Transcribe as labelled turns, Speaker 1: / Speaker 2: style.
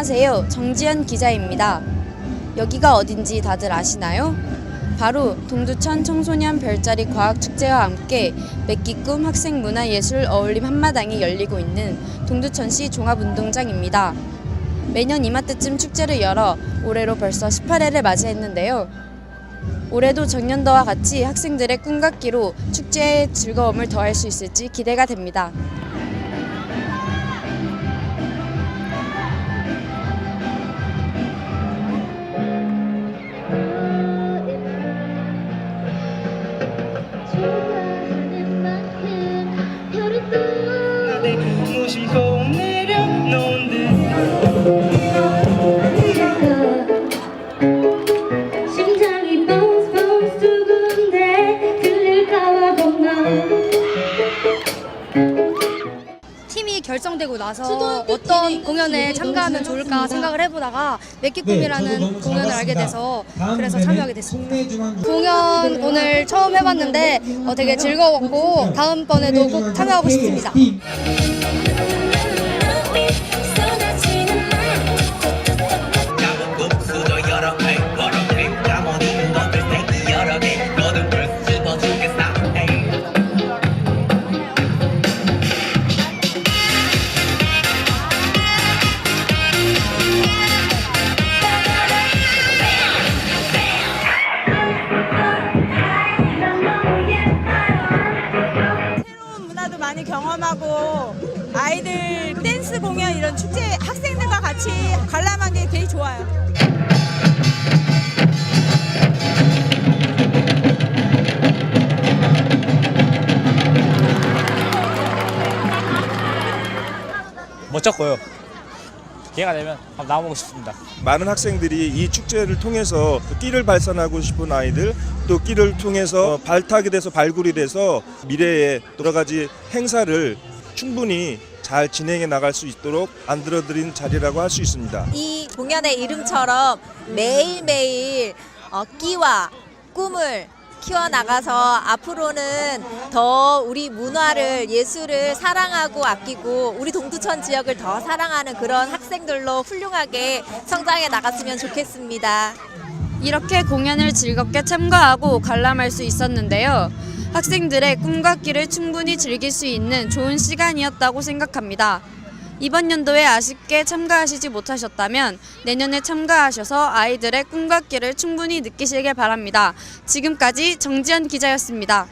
Speaker 1: 안녕하세요. 정지연 기자입니다. 여기가 어딘지 다들 아시나요? 바로 동두천 청소년 별자리 과학축제와 함께 맥기꿈 학생문화예술 어울림 한마당이 열리고 있는 동두천시 종합운동장입니다. 매년 이맘때쯤 축제를 열어 올해로 벌써 18회를 맞이했는데요. 올해도 작년도와 같이 학생들의 꿈 같기로 축제의 즐거움을 더할 수 있을지 기대가 됩니다.
Speaker 2: 결정되고 나서 어떤 공연에 참가하면 좋을까 생각을 해보다가 맥기꿈이라는 공연을 알게 돼서 그래서 참여하게 됐습니다. 공연 오늘 처음 해봤는데 어, 되게 즐거웠고 다음번에도 꼭 참여하고 싶습니다.
Speaker 3: 경험하고 아이들 댄스 공연 이런 축제 학생들과 같이 관람한 게 되게 좋아요.
Speaker 4: 멋졌고요. 기회가 되면 한번 나와보고 싶습니다.
Speaker 5: 많은 학생들이 이 축제를 통해서 끼를 발산하고 싶은 아이들 또 끼를 통해서 발탁이 돼서 발굴이 돼서 미래에 여러 가지 행사를 충분히 잘 진행해 나갈 수 있도록 만들어드린 자리라고 할 수 있습니다.
Speaker 6: 이 공연의 이름처럼 매일매일 어, 끼와 꿈을 키워나가서 앞으로는 더 우리 문화를 예술을 사랑하고 아끼고 우리 동두천 지역을 더 사랑하는 그런 학생들로 훌륭하게 성장해 나갔으면 좋겠습니다.
Speaker 1: 이렇게 공연을 즐겁게 참가하고 관람할 수 있었는데요. 학생들의 꿈과 끼를 충분히 즐길 수 있는 좋은 시간이었다고 생각합니다. 이번 연도에 아쉽게 참가하시지 못하셨다면 내년에 참가하셔서 아이들의 꿈과 끼를 충분히 느끼시길 바랍니다. 지금까지 정지연 기자였습니다.